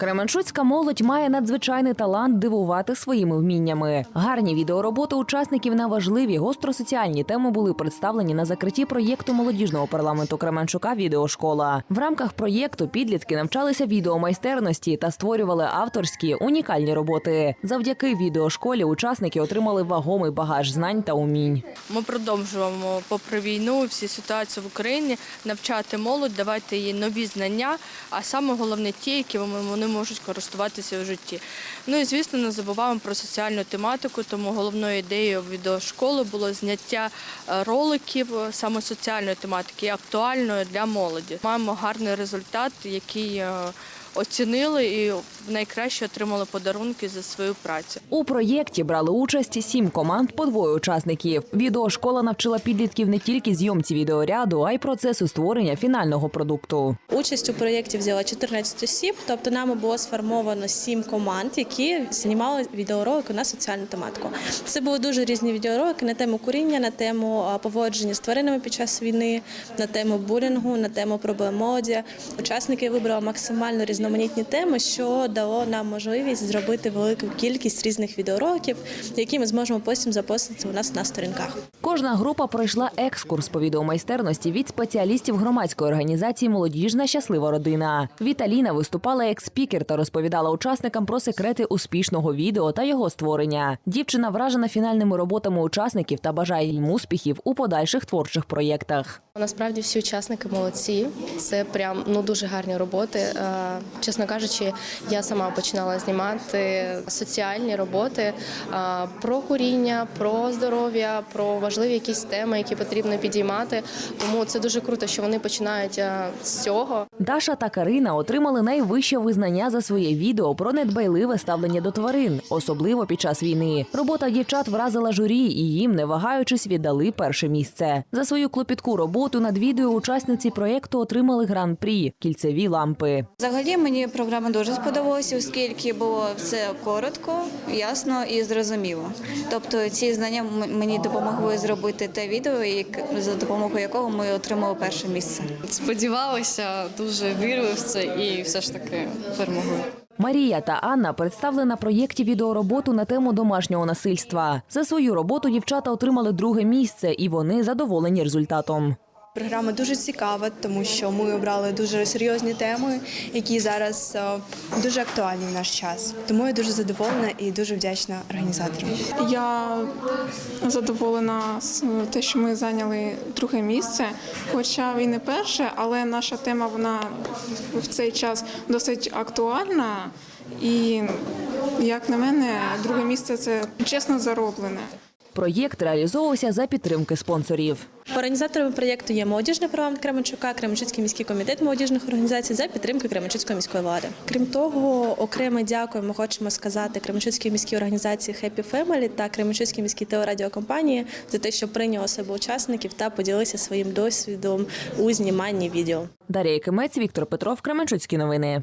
Кременчуцька молодь має надзвичайний талант дивувати своїми вміннями. Гарні відеороботи учасників на важливі гостросоціальні теми були представлені на закритті проєкту молодіжного парламенту Кременчука Відеошкола. В рамках проєкту підлітки навчалися відеомайстерності та створювали авторські унікальні роботи. Завдяки відеошколі учасники отримали вагомий багаж знань та умінь. Ми продовжуємо, попри війну, всі ситуації в Україні, навчати молодь, давати їй нові знання, а саме головне ті, які вони можуть користуватися в житті. Ну і звісно, не забуваємо про соціальну тематику, тому головною ідеєю відеошколи було зняття е, роликів е, саме соціальної тематики, актуальної для молоді. Маємо гарний результат, який е, оцінили і найкраще отримали подарунки за свою працю. У проєкті брали участь сім команд по двоє учасників. Відеошкола навчила підлітків не тільки зйомці відеоряду, а й процесу створення фінального продукту. Участь у проєкті взяла 14 осіб, тобто нами було сформовано 7 команд, які знімали відеоролики на соціальну тематику. Це були дуже різні відеоролики на тему куріння, на тему поводження з тваринами під час війни, на тему булінгу, на тему проблем молоді. Учасники вибрали максимально різноманітні теми, що дало нам можливість зробити велику кількість різних відеороликів, які ми зможемо потім запостити у нас на сторінках. Кожна група пройшла екскурс по відеомайстерності від спеціалістів громадської організації Молодіжна щаслива родина. Віталіна виступала як спікер та розповідала учасникам про секрети успішного відео та його створення. Дівчина вражена фінальними роботами учасників та бажає їм успіхів у подальших творчих проєктах. Насправді всі учасники молодці. Це прям ну дуже гарні роботи. Е, Чесно кажучи, я сама починала знімати соціальні роботи е, про куріння, про здоров'я, про важливі якісь теми, які потрібно підіймати. Тому це дуже круто, що вони починають е, з цього. Даша та Карина отримали найвище визнання за своє відео про недбайливе ставлення до тварин, особливо під час війни. Робота дівчат вразила журі, і їм, не вагаючись, віддали перше місце. За свою клопітку роботу над відео учасниці проєкту отримали гран-прі кільцеві лампи. Взагалі мені програма дуже сподобалася, оскільки було все коротко, ясно і зрозуміло. Тобто ці знання мені допомогли зробити те відео, як- за допомогою якого ми отримали перше місце. Сподівалася, дуже вірили в це і все ж таки перемогли. Марія та Анна представили на проєкті відеороботу на тему домашнього насильства. За свою роботу дівчата отримали друге місце, і вони задоволені результатом. Програма дуже цікава, тому що ми обрали дуже серйозні теми, які зараз е, дуже актуальні в наш час. Тому я дуже задоволена і дуже вдячна організаторам. Я задоволена з те, що ми зайняли друге місце, хоча і не перше, але наша тема вона в цей час досить актуальна. І як на мене, друге місце це чесно зароблене. Проєкт реалізовувався за підтримки спонсорів. Організаторами проєкту є молодіжний парламент Кременчука, Кременчуцький міський комітет молодіжних організацій за підтримки Кременчуцької міської влади. Крім того, окреме дякую ми хочемо сказати Кременчуцькій міській організації Happy Family та Кременчуцькій міській телерадіокомпанії за те, що прийняли себе учасників та поділилися своїм досвідом у зніманні відео. Дар'я Кимець, Віктор Петров, Кременчуцькі новини.